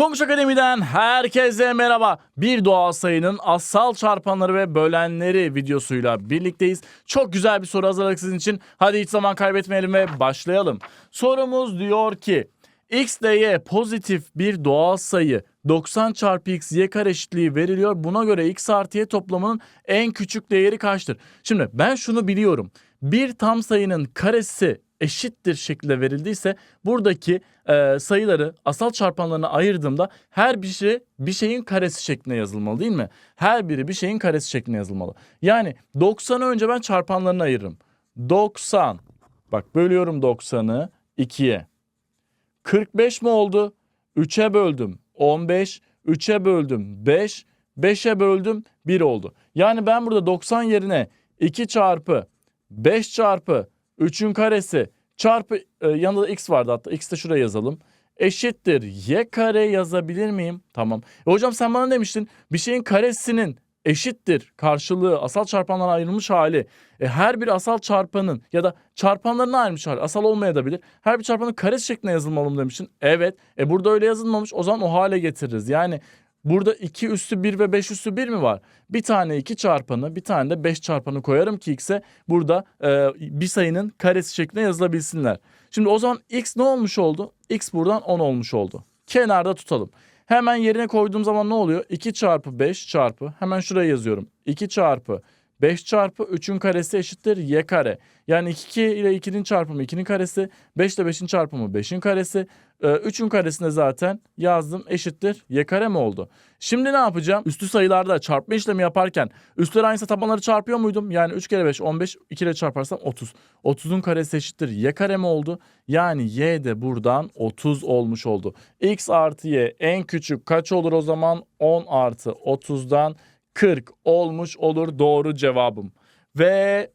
Tonguç Akademi'den herkese merhaba. Bir doğal sayının asal çarpanları ve bölenleri videosuyla birlikteyiz. Çok güzel bir soru hazırladık sizin için. Hadi hiç zaman kaybetmeyelim ve başlayalım. Sorumuz diyor ki x ile y pozitif bir doğal sayı 90 çarpı x y kare eşitliği veriliyor. Buna göre x artı y toplamının en küçük değeri kaçtır? Şimdi ben şunu biliyorum. Bir tam sayının karesi eşittir şekilde verildiyse buradaki e, sayıları asal çarpanlarına ayırdığımda her bir şey bir şeyin karesi şeklinde yazılmalı değil mi? Her biri bir şeyin karesi şeklinde yazılmalı. Yani 90'ı önce ben çarpanlarına ayırırım. 90 bak bölüyorum 90'ı 2'ye. 45 mi oldu? 3'e böldüm 15, 3'e böldüm 5, 5'e böldüm 1 oldu. Yani ben burada 90 yerine 2 çarpı 5 çarpı 3'ün karesi çarpı e, yanında da x vardı hatta x de şuraya yazalım. Eşittir y kare yazabilir miyim? Tamam. E hocam sen bana demiştin bir şeyin karesinin eşittir karşılığı asal çarpanlara ayrılmış hali. E, her bir asal çarpanın ya da çarpanlarına ayrılmış hali asal olmayabilir. Her bir çarpanın karesi şeklinde yazılmalı mı demiştin? Evet. E burada öyle yazılmamış o zaman o hale getiririz. Yani Burada 2 üstü 1 ve 5 üstü 1 mi var? Bir tane 2 çarpanı bir tane de 5 çarpanı koyarım ki x'e burada e, bir sayının karesi şeklinde yazılabilsinler. Şimdi o zaman x ne olmuş oldu? x buradan 10 olmuş oldu. Kenarda tutalım. Hemen yerine koyduğum zaman ne oluyor? 2 çarpı 5 çarpı hemen şuraya yazıyorum. 2 çarpı 5 çarpı 3'ün karesi eşittir y kare. Yani 2 ile 2'nin çarpımı 2'nin karesi. 5 ile 5'in çarpımı 5'in karesi. 3'ün karesinde zaten yazdım eşittir y kare mi oldu? Şimdi ne yapacağım? Üstü sayılarda çarpma işlemi yaparken üstler aynısı tabanları çarpıyor muydum? Yani 3 kere 5 15 2 ile çarparsam 30. 30'un karesi eşittir y kare mi oldu? Yani y de buradan 30 olmuş oldu. x artı y en küçük kaç olur o zaman? 10 artı 30'dan 40 olmuş olur doğru cevabım. Ve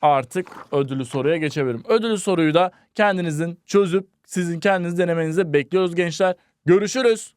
artık ödülü soruya geçebilirim. Ödülü soruyu da kendinizin çözüp sizin kendiniz denemenizi bekliyoruz gençler. Görüşürüz.